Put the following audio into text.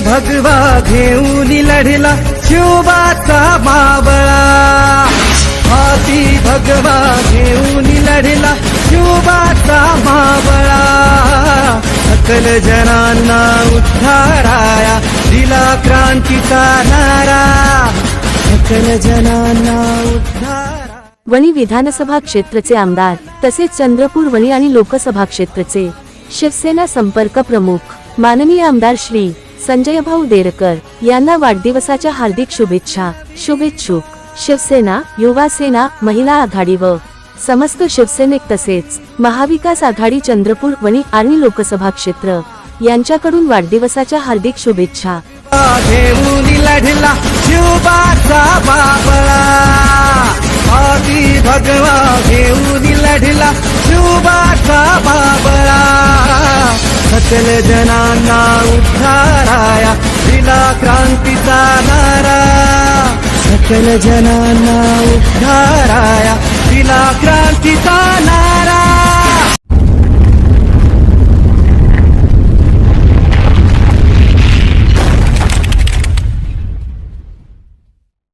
भगवा घेऊन लढला शिवबाचा मावळा. हाती भगवा घेऊन लढला शिवबाचा मावळा. सकल जनांना उद्धाराया दिला क्रांतीचा नारा. सकल जनांना उद्धारा. वणी विधानसभा क्षेत्रचे आमदार तसेच चंद्रपूर वणी आणि लोकसभा क्षेत्रचे शिवसेना संपर्क प्रमुख माननीय आमदार श्री संजय भाऊ देरकर यांना वाढदिवसाच्या हार्दिक शुभेच्छा. शुभेच्छुक. शिवसेना युवा सेना महिला आघाडी व समस्त शिवसैनिक तसेच महाविकास आघाडी चंद्रपूर वणी आणि लोकसभा क्षेत्र यांच्याकडून वाढदिवसाच्या हार्दिक शुभेच्छा. भगवा घेऊन लढला सकल जनांना उद्धाराया दिला क्रांतीचा नारा. सकल जनांना उद्धाराया दिला क्रांतीचा